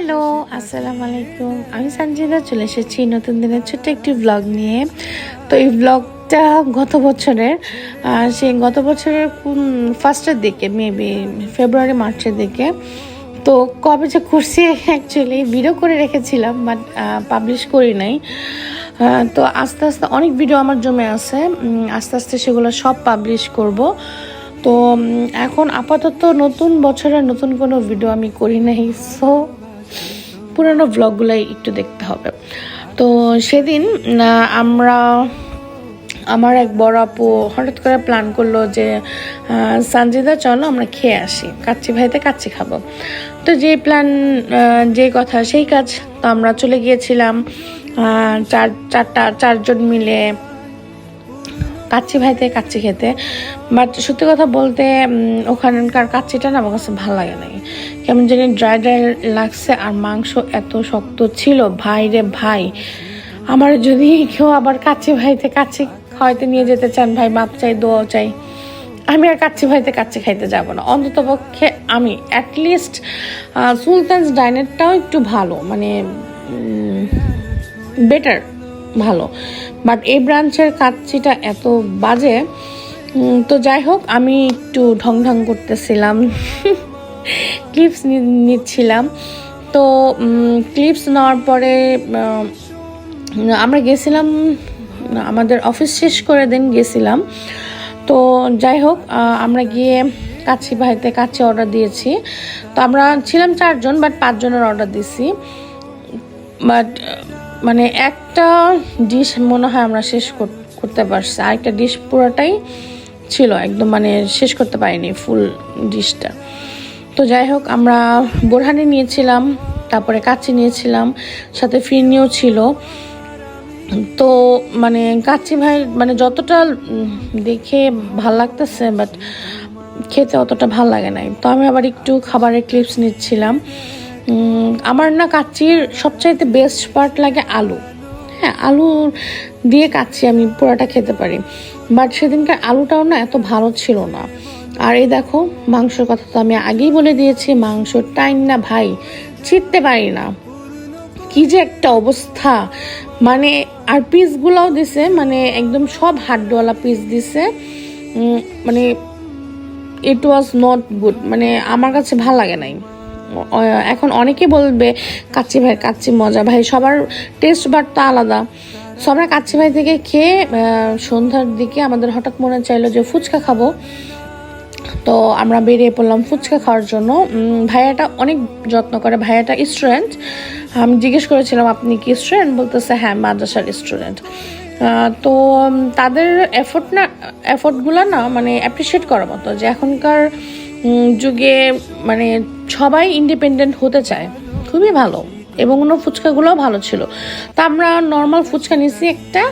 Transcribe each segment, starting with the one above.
Hello, আসসালামু আলাইকুম। আমি সঞ্জিদা চলে এসেছি নতুন দিনের ছোট্ট একটি ব্লগ নিয়ে। তো এই ব্লগটা গত বছরের সেই গত বছরের কোন ফার্স্টের দিকে মেবি ফেব্রুয়ারি মার্চের দিকে। তো কবে যে করছি অ্যাকচুয়ালি ভিডিও করে রেখেছিলাম বাট পাবলিশ করি নাই। তো আস্তে আস্তে অনেক ভিডিও আমার জমে আছে। আস্তে আস্তে সেগুলো সব পাবলিশ করব। তো এখন আপাতত নতুন বছরের নতুন কোনো ভিডিও আমি করি নাই। সো পুরানো ব্লগগুলাই একটু দেখতে হবে। তো সেদিন আমরা আমার এক বড় আপু হঠাৎ করে প্ল্যান করল যে আহ, সঞ্জিদা চলো আমরা খেয়ে আসি। কাচ্চি ভাইতে কাচ্চি খাব। তো যে প্ল্যান যে কথা সেই কাজ তো আমরা চলে গিয়েছিলাম চার চারটা চারজন মিলে কাচ্চি ভাইতে কাচ্চি খেতে। বাট সত্যি কথা বলতে ওখানকার কাচ্চিটা না আমার কাছে ভালো লাগে নাই। কেমন জানি ড্রাই ড্রাই লাগছে আর মাংস এত শক্ত ছিল, ভাই রে ভাই। আমার যদি কেউ আবার কাচ্চি ভাইতে কাচ্চি খাওয়াইতে নিয়ে যেতে চান, ভাই মাপ চাই, দোয়াও চাই, আমি আর কাচ্চি ভাইতে কাচ্চি খাইতে যাব না। অন্তত পক্ষে আমি অ্যাটলিস্ট সুলতানস ডাইনেরটাও একটু ভালো মানে বেটার ভালো। বাট এই ব্রাঞ্চের কাচ্চিটা এত বাজে তো যাই হোক, আমি একটু ঢং ঢং করতেছিলাম ক্লিপস নিচ্ছিলাম। তো ক্লিপস নেওয়ার পরে আমরা গেছিলাম, আমাদের অফিস শেষ করে দিন গেছিলাম। তো যাই হোক আমরা গিয়ে কাচ্চি ভাইতে কাচ্চি অর্ডার দিয়েছি। তো আমরা ছিলাম চারজন বাট পাঁচজনের অর্ডার দিছি। বাট মানে একটা ডিশ মনে হয় আমরা শেষ কর- করতে পারছি। আরেকটা ডিশ পুরোটাই ছিল, একদম মানে শেষ করতে পারিনি ফুল ডিশটা তো যাই হোক, আমরা বোরহানি নিয়েছিলাম, তারপরে কাচ্চি নিয়েছিলাম, সাথে ফিরনিও ছিল। তো মানে কাচ্চি ভাই মানে যতটা দেখে ভালো লাগতেছে বাট খেতে অতটা ভালো লাগে নাই। তো আমি আবার একটু খাবারের ক্লিপস নিচ্ছিলাম। আমার না কাচ্চির সবচাইতে বেস্ট পার্ট লাগে আলু। হ্যাঁ আলু দিয়ে কাচ্চি আমি পুরোটা খেতে পারি। বাট সেদিনকার আলুটাও না এত ভালো ছিল না। আর এই দেখো, মাংসর কথা তো আমি আগেই বলে দিয়েছি মাংস টাইম না ভাই, ছিটতে পারি না। কি যে একটা অবস্থা। মানে আর পিসগুলোও দিছে মানে একদম সব হাড্ডওয়ালা পিস দিছে। মানে ইট ওয়াজ নট গুড মানে আমার কাছে ভালো লাগে নাই। এখন অনেকে বলবে, কাচ্চি ভাই, কাচ্চি মজা। ভাই, সবার টেস্ট বারটা আলাদা। সো আমরা কাচ্চি ভাই থেকে খেয়ে সন্ধ্যার দিকে আমাদের হঠাৎ মনে চাইলো যে ফুচকা খাব। তো আমরা বেরিয়ে পড়লাম ফুচকা খাওয়ার জন্য। ভাইয়াটা অনেক যত্ন করে। ভাইয়াটা স্টুডেন্ট আমি জিজ্ঞেস করেছিলাম, আপনি কি স্টুডেন্ট বলতেছে হ্যাঁ মাদ্রাসার স্টুডেন্ট তো তাদের এফোর্ট না এফোর্টগুলো না মানে অ্যাপ্রিসিয়েট করার মতো। যে এখনকার যুগে মানে সবাই ইন্ডিপেন্ডেন্ট হতে চায়। খুবই ভালো। এবং অন্য ফুচকাগুলোও ভালো ছিল। তা আমরা নর্মাল ফুচকা নিয়েছি একটা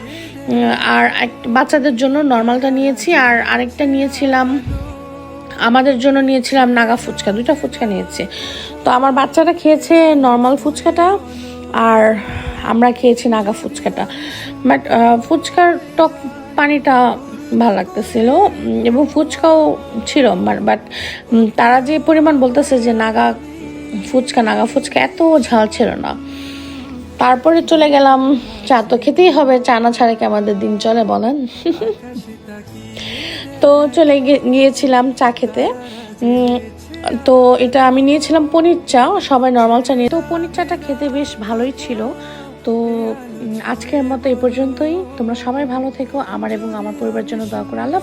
আর বাচ্চাদের জন্য নর্মালটা নিয়েছি, আর আরেকটা নিয়েছিলাম, আমাদের জন্য নিয়েছিলাম নাগা ফুচকা, দুইটা ফুচকা নিয়েছি। তো আমার বাচ্চাটা খেয়েছে নর্মাল ফুচকাটা, আর আমরা খেয়েছি নাগা ফুচকাটা। বাট ফুচকার টক পানিটা ভালো লাগতেছিল। এবং ফুচকাও ছিল বাট তারা যে পরিমাণ বলতেছে যে নাগা ফুচকা নাগা ফুচকা এত ঝাল ছিল না। তারপরে চলে গেলাম, চা তো খেতেই হবে, চা না ছাড়া কি আমাদের দিন চলে বলেন? তো চলে গিয়েছিলাম চা খেতে। তো এটা আমি নিয়েছিলাম পনির চা, সবাই নর্মাল চা নিয়ে তো পনির চাটা খেতে বেশ ভালোই ছিল। তো আজকের মতো এই পর্যন্তই তোমরা সবাই ভালো থেকো, আমার এবং আমার পরিবারের জন্য দোয়া করে আল্লাহ।